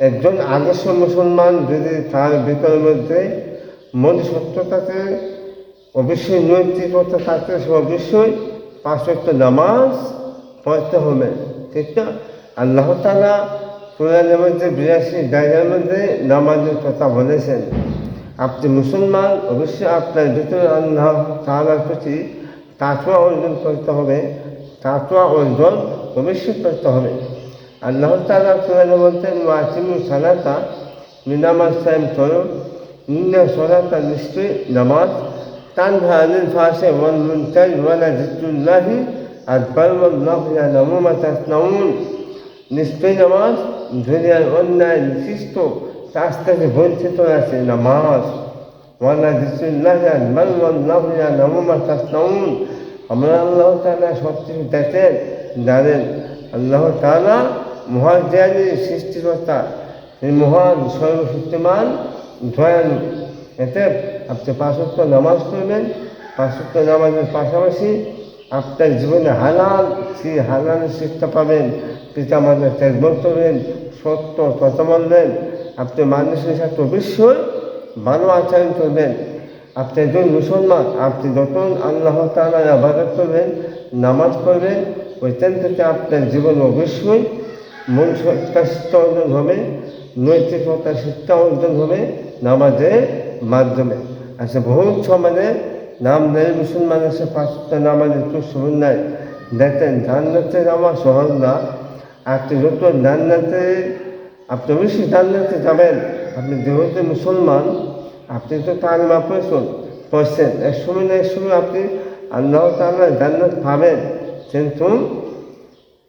একজন আদর্শ মুসলমান যদি তার ভিতরের মধ্যে মনুষ্যত্বটাকে অবশ্যই নৈতিকতা থাকতে সে অবশ্যই পাঁচক্য নামাজ পড়তে হবে, ঠিক না? আল্লাহ তালা কোরআনের মধ্যে বিরাশি জায়গার মধ্যে নামাজের কথা বলেছেন। আপনি মুসলমান, অবশ্যই আপনার ভিতরে আল্লাহ তালার প্রতি তাকুয়া অর্জন করতে হবে তাকুয়া অর্জন অবশ্যই করতে হবে। আল্লাহ তালা বলতেন ওয়াসিমু সালাতা নামাজ সাইম করো। ইন্না সলাতা নিশ্চয়ই নামাজ। তানহা আনিল ফাশে ওয়াল মুনকার ওয়ালা জিতুল্লাহি আকবার ওয়াল্লাহু ইয়ালামু মা তাসনাউন নিশ্চয়ই নামাজ, দুনিয়ার অন্যায় নিষিদ্ধ কাজ থেকে বঞ্চিত আছে নামাজ। ওয়ালা জিতুল্লাহি আকবার ওয়াল্লাহু ইয়ালামু মা তাসনাউন আমরা আল্লাহ তাআলা সব কিছু দেখেন, জানেন। আল্লাহ তাআলা মহান জ্ঞানী সৃষ্টিকর্তা মহান, সর্বশক্তিমান দয়ালু এতে আপনি পাঁচত্ব নামাজ পড়বেন পাঁচত্ব নামাজের পাশাপাশি আপনার জীবনে হালাল, সেই হালালের শিক্ষা পাবেন পিতা মাতার ত্যাগবর করবেন, সত্য কথা বলবেন, আপনি মানুষের সাথে অবশ্যই ভালো আচরণ করবেন। আপনি একজন মুসলমান, আপনি যখন আল্লাহ তালা আবাদত করবেন, নামাজ পড়বেন, ওইখান থেকে আপনার জীবন অবশ্যই মন সত্তা শিক্ষা অর্জন হবে নৈতিকতা শিক্ষা অর্জন হবে নামাজের মাধ্যমে। আচ্ছা বহুত সমাজে নাম নেই মুসলমান আছে পাঁচটা নামাজের একটু সমন্বয় দেখেন জান্নাতে যাওয়া সহজ না। আপনি যত জান্নাতে, আপনি অবশ্যই জান্নাতে যাবেন। আপনি যেহেতু মুসলমান, আপনি তো তার মা পড়ছেন। এক সময় না এক সময় আপনি আল্লাহ তাআলা জান্নাত পাবেন। কিন্তু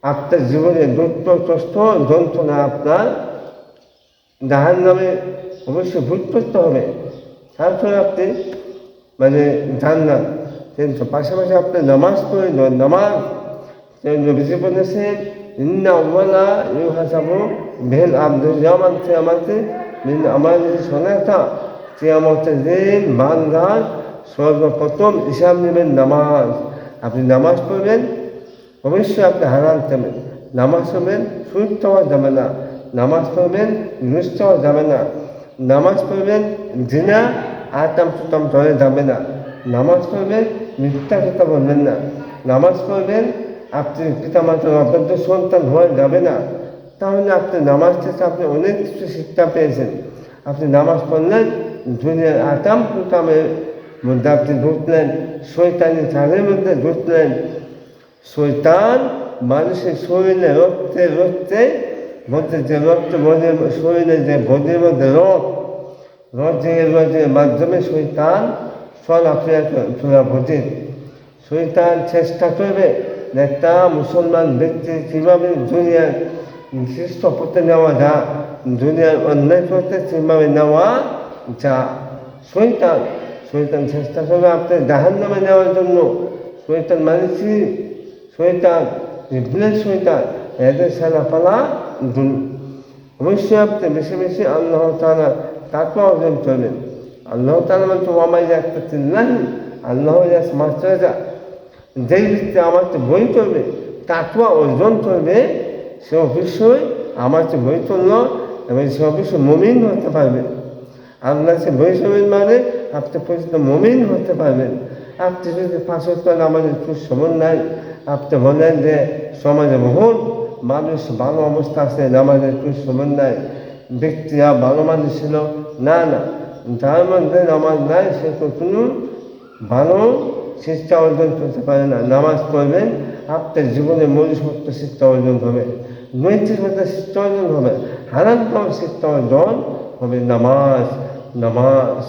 আপনার জীবনে দুঃখ, কষ্ট, যন্ত্রণা আপনার জাহান নামে অবশ্যই ভুল করতে হবে। তারপরে আপনি মানে জান্নাত। কিন্তু পাশাপাশি আপনি নামাজ পড়ে ন- নামাজ নবীজি বলেছেন ইন্না ইউ হাসাবু ভেল আব্দুল জামান সে আমাকে আমার যদি শোনাতা সে আমাকে দিন বান্ধার সর্বপ্রথম হিসাব নেবেন নামাজ। আপনি নামাজ পড়বেন অবশ্যই আপনি হারান দেবেন নামাজ পড়বেন সুদ চাওয়া যাবে না নামাজ পড়বেন ঘুষ চাওয়া যাবে না নামাজ পড়বেন, জিনা আতাম সুতাম ধরে যাবে না। নামাজ পড়বেন, মিথ্যা কথা বলবেন না। নামাজ পড়বেন, আপনি পিতামাতার অবাধ্য সন্তান হওয়া যাবে না। তাহলে আপনি নামাজ থেকে আপনি অনেক কিছু শিক্ষা পেয়েছেন। আপনি নামাজ পড়লেন, দুনিয়ার আতাম কুতামের মধ্যে আপনি ঢুকলেন শৈতানি ছাড়ের মধ্যে ঢুকলেন। শৈতান মানুষের শরীরে রক্তে রক্তে বলতে যে রক্ত বদের শরীরে যে বদের মধ্যে রক্ত রজে রজের মাধ্যমে শৈতান চলাফেরা ফেরা বোঝে শৈতান চেষ্টা করবে যে একটা মুসলমান ব্যক্তি কীভাবে দুনিয়ার শ্রেষ্ঠ পথে নেওয়া যা, দুনিয়ার অন্যায় পথে কীভাবে নেওয়া যা। শৈতান শৈতান চেষ্টা করবে আপনার জাহান নামে নেওয়ার জন্য। শৈতান মানেছি শৈতান ইবলিস শৈতান এদের সালা পালা দুল অবশ্যই আপনি বেশি বেশি আল্লাহ তালা তাকে অর্জন করবেন। আল্লাহ তালা বলছে ওমাই একটা চিল্লাহি আল্লাহ মাস্টার যা। যেই ব্যক্তি আমার তো বই করবে তাকুয়া অর্জন করবে, সে অবশ্যই আমার তো বই তুলল এবং সে অবশ্যই মমিন হতে পারবে। আল্লাহ সে বই সমিন মানে আপনি পরিচিত মমিন হতে পারবেন। আপনি যদি পাঁচত্তর আমাদের একটু সমন্বয় আপনি বলেন যে সমাজে বহুত মানুষ ভালো অবস্থা আছে, নামাজের একটু সমন্বয় ব্যক্তিরা ভালো মানুষ ছিল, না না। যার মধ্যে নামাজ নাই, সে তো কোনো ভালো শিক্ষা অর্জন করতে পারে না। নামাজ পড়বেন আপনার জীবনে মনুষ্যত্ব শিক্ষা অর্জন হবে নৈতিকতা শিক্ষা অর্জন হবে হারাম শিক্ষা অর্জন হবে। নামাজ নামাজ।